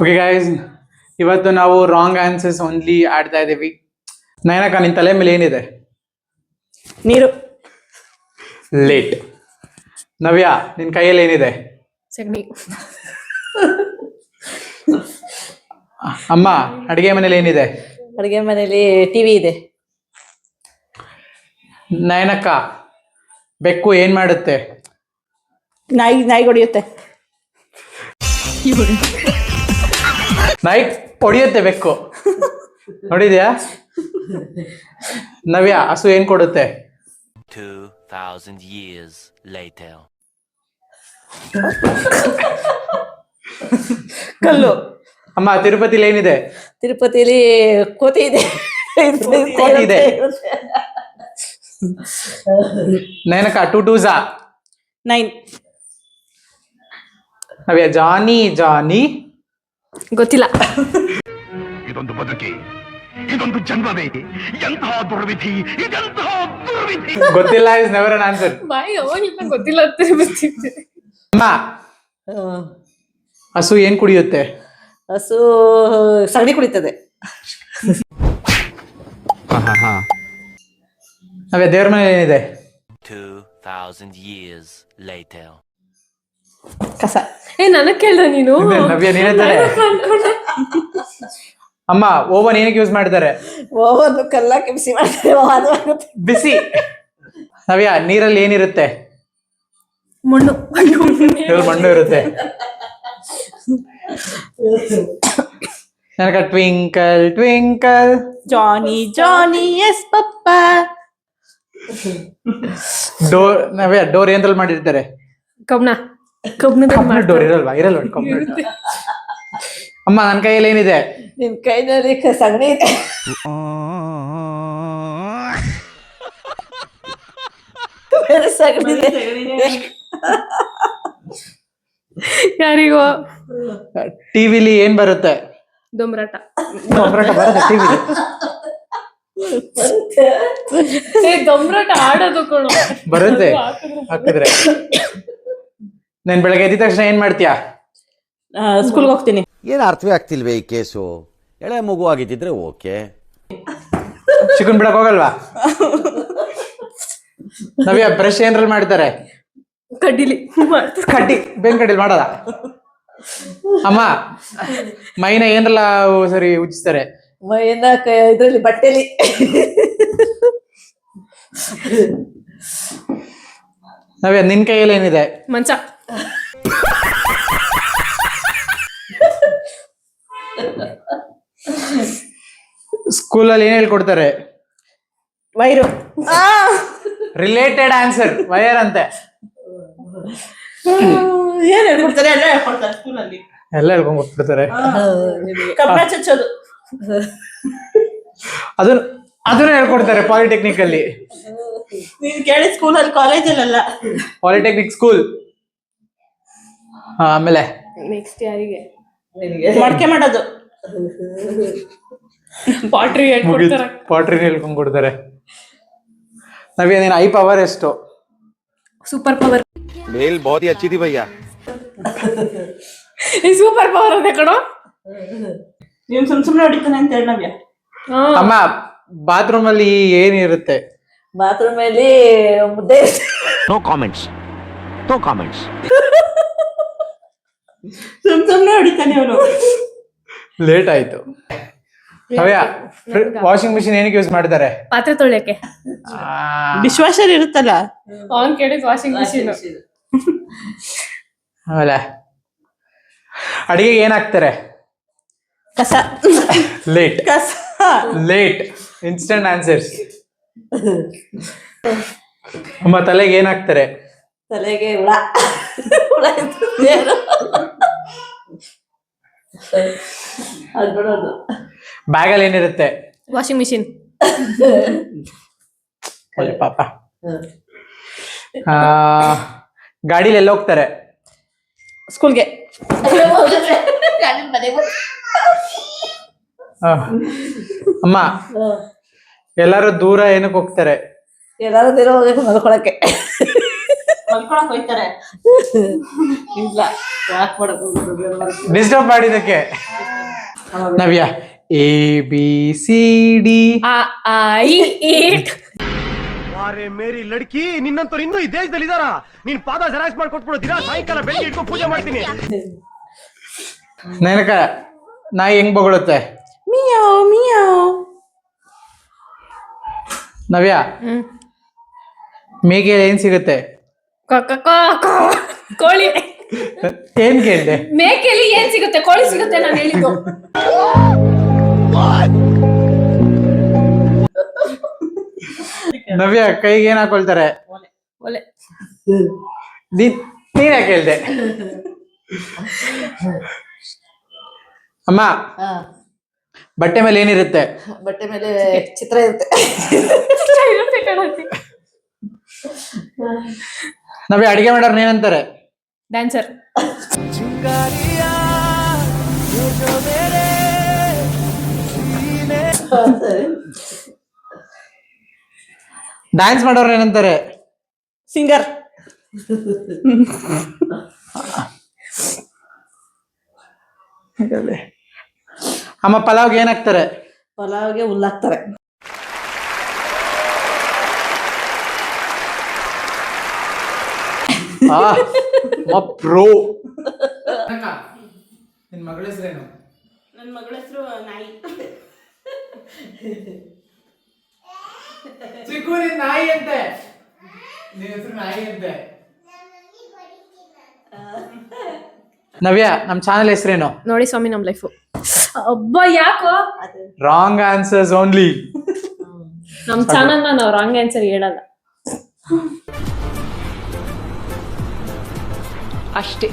Okay guys ಇವತ್ತು ನಾವು wrong answers only ಆಡ್ತಾ ಇದ್ದೀವಿ. ನಯನಕ ನಿನ್ ತಲೆ ಮೇಲೆ ಏನಿದೆ? ನೀರು. ಲೇಟ್ ನವ್ಯ ನಿನ್ ಕೈಯಲ್ಲಿ ಏನಿದೆ? ಸಗಣಿ. ಅಮ್ಮ ಅಡಿಗೆ ಮನೇಲಿ ಏನಿದೆ? ಅಡುಗೆ ಮನೇಲಿ ಟಿವಿ ಇದೆ. ನಯನಕ್ಕ ಬೆಕ್ಕು ಏನ್ ಮಾಡುತ್ತೆ? ನಾಯಿ ನಾಯಿ ಹೊಡಿಯುತ್ತೆ. ನಾಯಿ ಹೊಡಿಯುತ್ತೆ ಬೆಕ್ಕು. ನೋಡಿದ್ಯಾ? ನವ್ಯ ಹಸು ಏನ್ ಕೊಡುತ್ತೆ? 2,000 years later. ಕಲ್ಲು. ಅಮ್ಮ ತಿರುಪತಿಲಿ ಏನಿದೆ? ತಿರುಪತಿಲಿ ಕೋತಿ ಇದೆ. ಕೋತಿ ಇದೆ. ನಯನಕ ಟು ಟೂ ಝಾ. ನೈನ್. Navya Johny Johny. ಗೊತ್ತಿಲ್ಲ. ಇದೊಂದು ಬದುಕಿ ಇದೊಂದು ಜನ್ಮವೇ ಎಂತಹ ದುರ್ವಿಧಿ ಇದೆಂತಹ ದುರ್ವಿಧಿ. ಗೊತ್ತಿಲ್ಲ ಇಸ್ ನೆವರ್ ಅನ್ ಆನ್ಸರ್ ಬಾಯಿ ಅವಾಗ್ಲಿಂದ ಗೊತ್ತಿಲ್ಲ ಅಂತ ಬರ್ತಿದ್ದೆ ಅಮ್ಮ ಹಸು ಏನ್ ಕುಡಿಯುತ್ತೆ? ಹಸು ಸಗಣಿ ಕುಡಿತದೆ. ಅವೇ ದೇವ್ರ ಮನೆ ಏನಿದೆ 2,000 years later. ಕಸ. ಏ ನನಗ್ ಕೇಳ್ದ ನೀನು? ನವ್ಯ ನೀನೇ ತಾನೆ? ಅಮ್ಮ ಓವನ್ ಏನಕ್ಕೆ ಯೂಸ್ ಮಾಡ್ತಾರೆ ಓವನ್ ಕಲ್ಲಕ್ಕೆ ಬಿಸಿ ಮಾಡ್ತಾರೆ ಅದು ಆಗುತ್ತೆ. ಬಿಸಿ. ನವ್ಯ ನೀರಲ್ಲಿ ಏನಿರುತ್ತೆ? ಮಣ್ಣು. ಇದ್ರಲ್ಲಿ ಮಣ್ಣು ಇರುತ್ತೆ. ನನಗ twinkle twinkle Johny Johny yes papa door Navya door ಏನ್ರಲ್ಲಿ ಮಾಡಿರ್ತಾರೆ? ಕಬ್ನ ಕಬ್ನದಲ್ಲಿ ಡೋರ್ ಇರಲ್ವಾ? ಇರಲ್ವಾ ಕಬ್ಬಿಣ ಅಮ್ಮ ನನ್ನ ಕೈಯಲ್ಲಿ ಏನಿದೆ? ನಿನ್ ಕೈನಲ್ಲಿ ಕ- ಸಗಣಿ ಇದೆ. ಸಗಣಿ ಇದೆ. ಯಾರಿಗೋ? ಟಿವಿಲಿ ಏನ್ ಬರುತ್ತೆ? ದೊಂಬ್ರಾಟ ದೊಂಬರಾಟ ಬರುತ್ತೆ ಟಿವಿಲಿ. ಏ ದೊಂಬ್ರಾಟ ಆಡೋದು ಕಣೋ ಬರುತ್ತೆ. ಹಾಕಿದ್ರೆ. ನೀನ್ ಬೆಳಗ್ಗೆ ಎದ್ದ ತಕ್ಷಣ ಏನ್ ಮಾಡ್ತೀಯಾ? ಸ್ಕೂಲ್ಗೆ ಹೋಗ್ತೀನಿ. ಏನು ಅರ್ಥವೇ ಆಗ್ತಿಲ್ವೇ ಈ ಕೇಸು? ಎಳೆ ಮಗು ಆಗಿದ್ದಿದ್ರೆ ಓಕೆ. ಚಿಕನ್ ಬಿಡಕ್ ಹೋಗಲ್ವಾ? ನವ್ಯ ಬ್ರಷ್ ಏನ್ರಲ್ಲಿ ಮಾಡ್ತಾರೆ ಕಡ್ಡಿಲಿ ಕಡ್ಡಿ ಬೇನ್ ಕಡ್ಡಿಲಿ ಮಾಡಲ್ಲ? ಅಮ್ಮ ಮೈನ ಏನ್ರಲ್ಲ ಸರಿ ಉಜ್ಜಿಸ್ತಾರೆ? ಮೈನ ಇದ್ರಲ್ಲಿ ಬಟ್ಟೆಲಿ. ನವ್ಯ ನಿನ್ ಕೈಯಲ್ಲಿ ಏನಿದೆ? ಮಂಚ. ಸ್ಕೂಲಲ್ಲಿ ಏನ್ ಹೇಳ್ಕೊಡ್ತಾರೆ? ವೈರು. ರಿಲೇಟೆಡ್ ಆನ್ಸರ್ ವೈರ್ ಅಂತೆ. ಏನ್ ಹೇಳ್ಕೊಡ್ತಾರೆ? ಎಲ್ಲ ಹೇಳ್ಕೊಡ್ತಾರೆ ಸ್ಕೂಲಲ್ಲಿ. ಎಲ್ಲ ಹೇಳ್ಕೊಂಡ್ ಕಬ್ಬಣ ಚಚ್ಚೋದು. ಅದನ್ನ ಅದನ್ನ ಹೇಳ್ಕೊಡ್ತಾರೆ ಪಾಲಿಟೆಕ್ನಿಕ್ ಅಲ್ಲಿ. ನೀನ್ ಕೇಳಿ ಸ್ಕೂಲಲ್ಲಿ ಕಾಲೇಜಲ್ಲ ಪಾಲಿಟೆಕ್ನಿಕ್ ಸ್ಕೂಲ್ ಆಮೇಲೆ? ನೆಕ್ಸ್ಟ್ ಯಾರಿಗೆ? ಮಡಕೆ ಮಾಡೋದು. ಪಾಟ್ರಿ ಹೇಳ್ಕೊಡ್ತಾರೆ. ಪಾಟ್ರಿ ಹೇಳ್ಕೊಂಡ್ ಕೊಡ್ತಾರೆ ನವ್ಯ ನೀನ್ ಐ ಪವರ್ ಎಷ್ಟು? ಸೂಪರ್ ಪವರ್ ಮೇಲ್ ಬಹುತ್ ಅಚ್ಚಿ ಥಿ ಭಯ್ಯಾ. ಈ ಸೂಪರ್ ಪವರ್ ಅದೇ ಕಣೋ. ನೀನ್ ಸುಮ್ ಸುಮ್ನೆ ಹೊಡಿತಾನೆ ಅಂತ ಹೇಳಿ ನವ್ಯ. ಅಮ್ಮ ಬಾತ್ರೂಮ್ ಅಲ್ಲಿ ಏನಿರುತ್ತೆ? ಬಾತ್ರೂಮ್ ಅಲ್ಲಿ ಮುದ್ದೆ ನೋ ಕಾಮೆಂಟ್ಸ್ ನೋ ಕಾಮೆಂಟ್ಸ್ ಸುಮ್ ಸುಮ್ನೆ ಹೊಡಿತಾನೆ ಅವನು. ಲೇಟ್ ಆಯ್ತು. ನವ್ಯ ವಾಷಿಂಗ್ ಮಿಷಿನ್ ಏನಕ್ಕೆ ಯೂಸ್ ಮಾಡ್ತಾರೆ ಪಾತ್ರೆ ತೊಳೆಯಕ್ಕೆ. ಆ, ಡಿಶ್ ವಾಷರ್ ಇರುತ್ತಲ್ಲ ಅವನ್ ಕೇಳಿದ್ ವಾಷಿಂಗ್ ಮಿಷಿನ್ ಆಮೇಲೆ ಅಡಿಗೆಗೆ ಏನ್ ಹಾಕ್ತಾರೆ? ಕಸ. ಲೇಟ್ ಕಸ. ಲೇಟ್ ಇನ್ಸ್ಟಂಟ್ ಆನ್ಸರ್ಸ್ ಅಮ್ಮ ತಲೆಗೆ ಏನಾಗ್ತಾರೆ? ತಲೆಗೆ ಹುಳ. ಹುಳ? ಅದ್ ಬ್ಯಾಗಲ್ಲಿ ಏನಿರುತ್ತೆ? ವಾಷಿಂಗ್ ಮಿಷಿನ್ ಒಳ್ಳೆ ಪಾಪ. ಆ, ಗಾಡಿಲಿ ಎಲ್ಲ ಹೋಗ್ತಾರೆ? ಸ್ಕೂಲ್ಗೆ ಆ, ಅಮ್ಮ ಎಲ್ಲಾರು ದೂರ ಏನಕ್ಕೆ ಹೋಗ್ತಾರೆ? ಎಲ್ಲಾರು ದೂರ ಹೋಗ್ಬೇಕು ಮಲ್ಕೊಳಕ್ಕೆ. ಮಲ್ಕೊಳಕ್ ಹೋಯ್ತಾರೆ. ಇಲ್ಲ ಯಾಕೆ ಮಾಡಕ್ ಹೋಗೋದು? ಡಿಸ್ಟರ್ಬ್ ಮಾಡಿದಕ್ಕೆ Navya A B C D ಆ ಐ ಇ ಈ. ಅರೆ ಮೇರಿ ಲಡ್ಕಿ ನಿನ್ನಂತವ್ರು ಇನ್ನೂ ಈ ದೇಶದಲ್ಲಿ ಇದಾರ ನೀನ್ ಪಾದ ಜೆರಾಕ್ಸ್ ಮಾಡ್ಕೊಟ್ಬಿಡು ದಿನ ಸಾಯಂಕಾಲ ಬೆಳಿಗ್ಗೆ ಇಟ್ಕೊಂಡು ಪೂಜೆ ಮಾಡ್ತೀನಿ. ನೆನಕ ನಾಯಿ ಹೆಂಗ್ ಬೊಗಳುತ್ತೆ? ಮಿಯಾವ್ ಮಿಯಾವ್ ನವ್ಯ? ಮೇಕೆ ಮೇಗೆ ಏನ್ ಸಿಗುತ್ತೆ? ಕ- ಕ- ಕ- ಕ- ಕೋಳಿ. ಏನ್ ಕೇಳಿದೆ? ಮೇಕೆಲಿ ಏನ್ ಸಿಗುತ್ತೆ? ಕೋಳಿ ಸಿಗುತ್ತೆ ನಾನು ಹೇಳಿದ್ದು. ನವ್ಯ ಕೈಗೆ ಏನ್ ಹಾಕೊಳ್ತಾರೆ? ಒಲೆ. ನೀನ್ ನೀನ್ ಯಾಕೆ ಹೇಳ್ದೆ? ಅಮ್ಮ. ಹಾ. ಬಟ್ಟೆ ಮೇಲೆ ಏನಿರುತ್ತೆ? ಬಟ್ಟೆ ಮೇಲೆ ಚಿತ್ರ ಇರುತ್ತೆ. ನಾವೇ ಅಡಿಗೆ ಮಾಡೋರ್ ಏನಂತಾರೆ? ಡ್ಯಾನ್ಸರ್ ಡ್ಯಾನ್ಸ್ ಮಾಡೋರು ಏನಂತಾರೆ? ಸಿಂಗರ್ ಅಮ್ಮ ಪಲಾವ್ಗೆ ಏನ್ ಹಾಕ್ತಾರೆ ಪಲಾವ್ಗೆ ಹುಲ್ಲಾಕ್ತಾರೆ ಪ್ರೋ ನಿನ್ ಮಗಳ ಹೆಸರೇನು ನನ್ನ ಮಗಳ ಹೆಸರು ನಾಯಿ. ಚಿಕ್ಕು ನಿನ್ ನಾಯಿ ಅಂತೆ. ನಿನ್ ಹೆಸರು ನಾಯಿ ಅಂತೆ. ನವ್ಯ ನಮ್ ಚಾನಲ್ ಹೆಸರೇನು? ನೋಡಿ ಸ್ವಾಮಿ ನಮ್ ಲೈಫು ಅಬ್ಬ ಯಾಕೋ? ರಾಂಗ್ ಆನ್ಸರ್ಸ್ ಓನ್ಲಿ ನಮ್ ಚಾನಲ್ ನಾವು ರಾಂಗ್ ಆನ್ಸರ್ ಹೇಳಲ್ಲ. ಅಷ್ಟೇ.